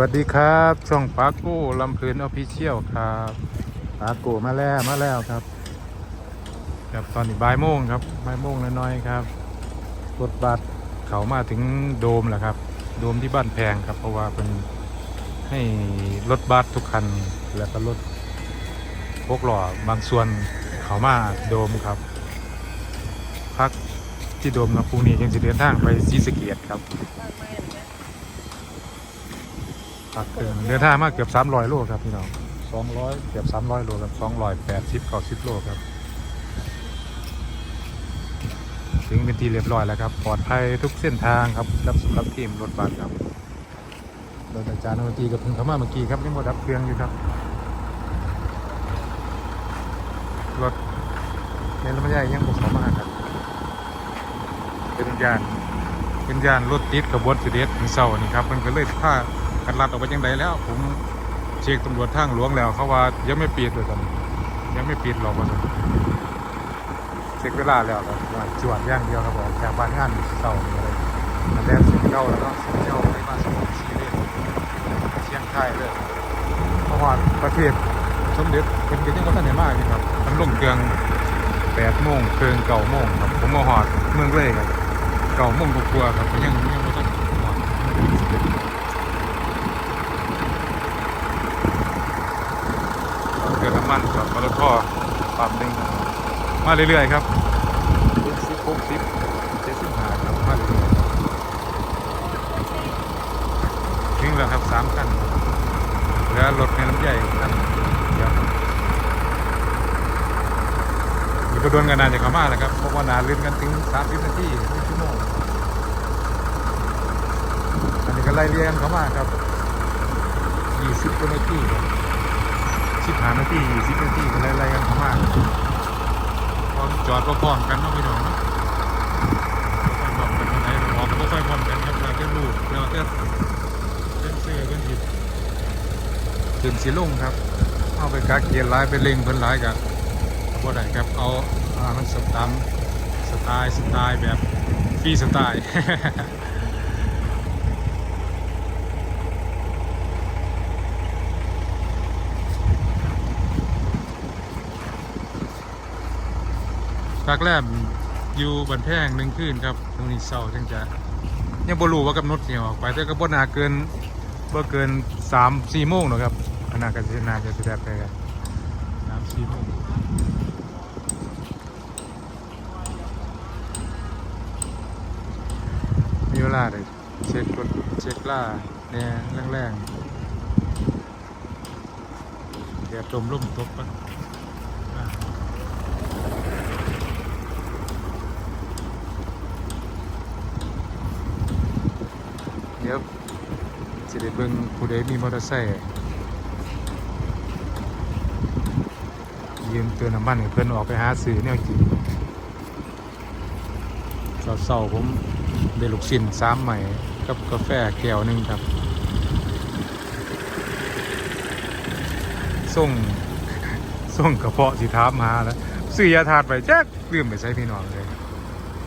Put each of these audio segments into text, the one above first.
วัสดีครับ ช่องปาโก้ลำเพลินออฟฟิเชียลครับปาโก้มาแล้วมาแล้วครับครับตอนนี้บ่ายโมงครับบ่ายโมงน้อยๆครับรถบัสเขามาถึงโดมแล้วครับ โดมที่บ้านแพงครับ เพราะว่าเป็นให้รถบัสทุกคันแล้วก็รถพกหล่อบางส่วนเขามาโดมครับ พักที่โดมนะพรุ่งนี้ยังจะเดินทางไปศรีสเกียดครับ พักเดินเดินทางมาเกือบ300โลครับพี่น้อง200เกือบ300โลครับ280 90โลครับ ถึงเป็นที่เรียบร้อยแล้วครับ ปลอดภัยทุกเส้นทางครับรับสำหรับทีมรถบัสครับโดยอาจารย์นวตีกับพึ่งเข้ามาเมื่อกี้ครับยังหมดดับเครื่องอยู่ครับรถเนี่ยรถไม่ใหญ่ยังบุกเข้ามาครับ เป็นยานเป็นยานรถติดกับบนสุดเด็ดถึงเสานี่ครับมันก็เลยพา กันลัดออกไปจังไดแล้ว ผมเช็คตำรวจทางหลวงแล้ว เขาว่ายังไม่ปิดเลยกันยังไม่ปิดหรอกว่าเช็คเวลาแล้วครับว่าจวดย่างเดียวครับผมจากบ้านงานเสาร์นี่เลยมันแล้วสิบเก้าแล้วก็สิบเก้าไปมาสมองชีเลยเชียงไทยเลยเพราะว่าประเทศสมเด็จเป็นกันยังว่าท่านไหนมากนี่ครับมันลงเครื่องแปดโมงเครื่องเก้าโมงครับผมมาหอดเมืองเลยครับเก่าโมงกลัวาครับยังยังไม่ต้องหวัง เกิดน้ำมันครับปตทปั๊มหนึ่งมาเรื่อยๆครับสิบหกสิบเจ็ดสิบห้าครับมาเรื่อยๆถึงแล้วครับสามคันเหลือรถในลำใหญ่คันเดียวมีกระดวนกันนานจะเข้ามาแล้วครับเพราะว่านานลื่นกันถึงสามสิบนาทีหนึ่งชั่วโมงอันนี้ก็ไล่เรียงเข้ามาครับ20กว่านาที สิบห้านาที20นาทีก็ไล่ไล่กันเข้ามาพร้อมจอดพร้อมกันเนาะพี่น้องเนาะพร้อมกันตรงไหนออกก็ค่อยพร้อมกันครับเราแค่ลูกเราแค่เส้นเสื้อเส้นหิบขึ้นสีลุ่งครับ เอาไปกักเกียร์ร้ายไปเล็งเพิ่นร้ายกันบ่ได้ครับเอาอ่ามันสตัมสไตล์สไตล์แบบฟรีสไตล์ พักแรมอยู่บันแพงหนึ่งคืนครับตรงนี้เศร้าจังจะยังบรูว่ากำหนดเนี่ยออกไปแต่ก็บ่นาเกินบ่เกินสามสี่โมงหรอกครับอนาก็สิน่าจะแสด้ไปกันสามสี่โมงมีเวลาเลยเช็ครถเช็คล่าเนี่ยแรงๆแดดลมร่มตกปะอ่า เดี๋ยว สิเบิ่งผู้ใดมีมอเตอร์ไซค์ยืมเตือนน้ำมันให้เพิ่นออกไปหาซื้อแนวกินเสาร์ๆผมได้ลูกชิ้นสามใหม่กับกาแฟแก้วหนึ่งครับส่งส่งกระเพาะสิถามาแล้วซื้อยาถาดไปแจ๊กลืมไปใช้พี่น้องเลย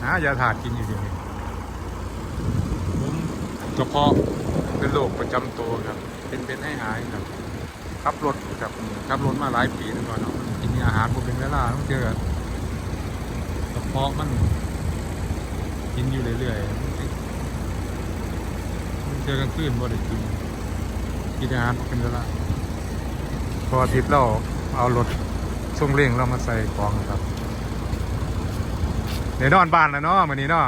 หายาถาดกินอยู่ดียวนี้ผมกระเพาะ เป็นโรคประจำตัวครับ เป็นเป็นให้หายครับขับรถครับขับรถมาหลายปีแล้วก่อนเนาะมันกินอาหารผมเป็นเวลาต้องเจอกระเพาะมันกินอยู่เรื่อยๆเจอกลางคืนบ่ได้กินกินอาหารบ่เป็นเวลาพออาทิตย์เราเอารถช่วงเร่งเรามาใส่กล่องครับเดี๋ยวนอนบ้านแล้วเนาะวันนี้เนาะ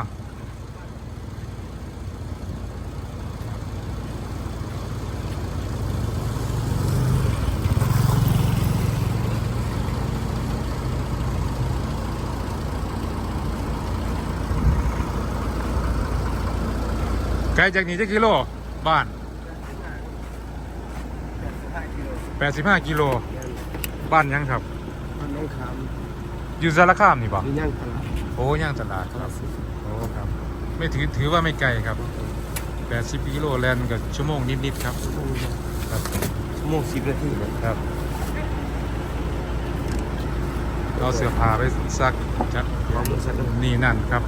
กลจากนี้จะกิโล บ้าน85กิโล บ้านยังครับ มันน้องคอยู่สารคามนี่บ่ำนี่ย่างตลาดโอ้ย่างตลาดตลาดสุดโอ้ครับ ไม่ถือถือว่าไม่ไกลครับ 80กิโลแลนกับชั่วโมงนิดๆครับชั่วโมงครับชั่วโมงสิบนาทีเลยครับ เอาเสื้อผ้าไปซักจัด ความรู้สึกนี่นั่นครับ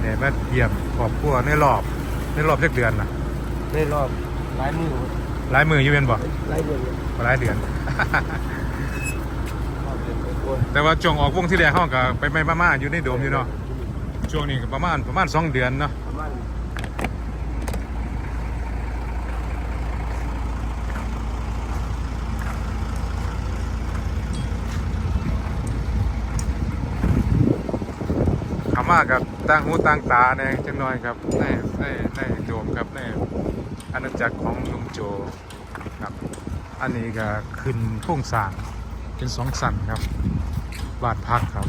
เนี่ยมาเยี่ยมครอบครัวในรอบ ในรอบจักเดือนนะในรอบหลายมือหลายมืออยู่เป็นบ่ไล่เดือนเลยหลายเดือนพ่อเดือนไปโกนแต่ว่าช่วงออกวงที่แรกเขาก็ไปไปมาๆอยู่ในโดมอยู่เนาะช่วงนี้ก็ประมาณประมาณสองเดือนเนาะประมาณคำว่ากับตั้งหูตั้งตาในจังน้อยครับใน ในในโดมครับในอาณาจักรของลุงโจครับ อันนี้ก็ขึ้นโค้งสร้างเป็นสองสันครับ บาดพักครับ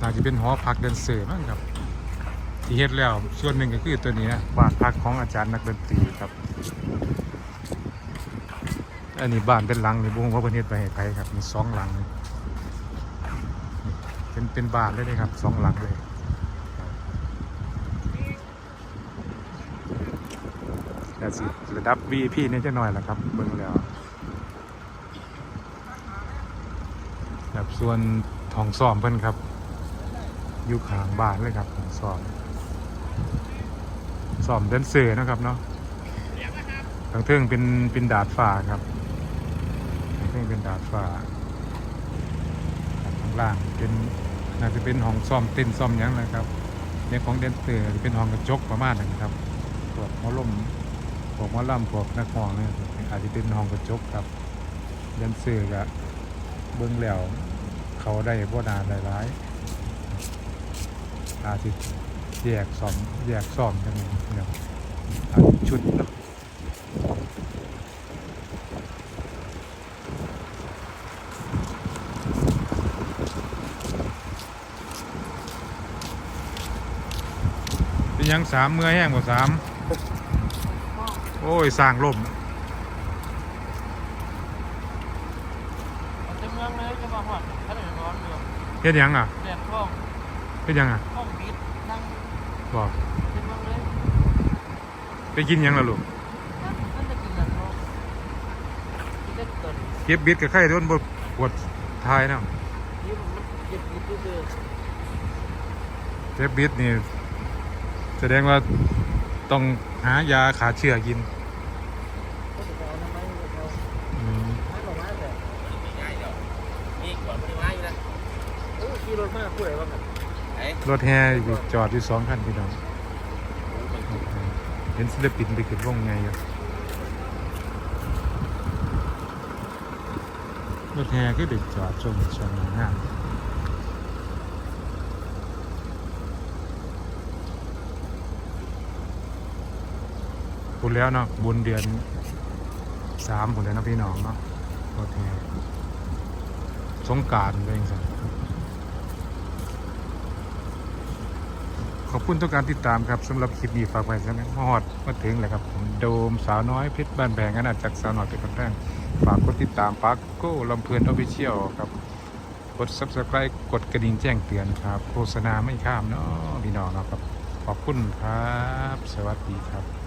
น่าจะเป็นหอพักเดินเสือมั้งครับ ที่เฮ็ดแล้วส่วนหนึ่งก็คือตัวนี้นะบ้านพักของอาจารย์นักดนตรีครับ อันนี้บ้านเป็นหลังนี่บุ้งว่าเพิ่นเฮ็ดไปให้ไผครับมีสองหลัง เป็นเป็นบ้านเลยนะครับสองหลังเลย สิระดับ VIP นี่จะหน่อยแหละครับเบิ่งแล้วแบบส่วนทองซ้อมเพิ่นครับ อยู่ข้างบ้านเลยครับทองซ้อมซ้อมเดนเซอร์นะครับเนาะทางเทิงเป็นเป็นดาดฟ้าครับทางเทิงเป็นดาดฟ้าข้างล่างเป็นน่าจะเป็นห้องซ่อมเต้นซ่อมยังนะครับเนี่ยของเดนเซอร์เป็นห้องกระจกประมาณนั้นครับพวกหมอลม วกมอลำพวกนักร้องเนี่ยอาจจะเป็นห้องกระจกครับเดนเซอร์ก็เบิ้องแล้วเขาได้บ่นานหลายๆอาจจะแยกซ่อมแยกซ่อมกันเนี่ยชุดเนาะเป็นยังสามเมื่อแห้งบ่าสาม โอ้ยสร้างล่มเต็มเมืองเลยจะมาหอดถ้าเดือดร้อนเมืองเฮ็ดหยังอะแดดห้องเฮ็ดหยังอะห้องบิดนั่งบอกเต็มเมืองเลยไปกินหยังล่ะลูกนั่นนั่นจะกินอะไรเขากินได้เกินเก็บบิดกับไข่โดนบ่ปวดทายนะนี่มันเก็บบิดด้วยเก็บบิดนี่แสดงว่า ต้องหายาขาเชื้อกินเขาจะเอาทำไมเขาอืมให้บอกว่าแต่นี่ก่อนไม่ได้ว่าอยู่นะเออขี่รถมาพูดอะไรบ้างกันรถแห่อยู่จอดอยู่สองคันพี่น้อง เห็นศิลปินไปขึ้นวงไงอยู่รถแห่คือเด็กจอดชมชมงาน บุญแล้วเนาะบุญเดือนสามบุญแล้วนะพี่น้องเนาะรถแห่สงกรารเลยจังซั่นขอบคุณทุกการติดตามครับสำหรับคลิปนี้ฝากไว้สักนิดมาฮอดมาถึงแล้วครับผมโดมสาวน้อยเพชรบ้านแบงอาณาจักรสาวน้อยเพชรบ้านแบงฝากกดติดตามปักโก้ลำเพลินออฟฟิเชียลครับกด subscribe กดกระดิ่งแจ้งเตือนครับ โฆษณาไม่ข้ามเนาะพี่น้องเนาะครับ ขอบคุณครับ สวัสดีครับ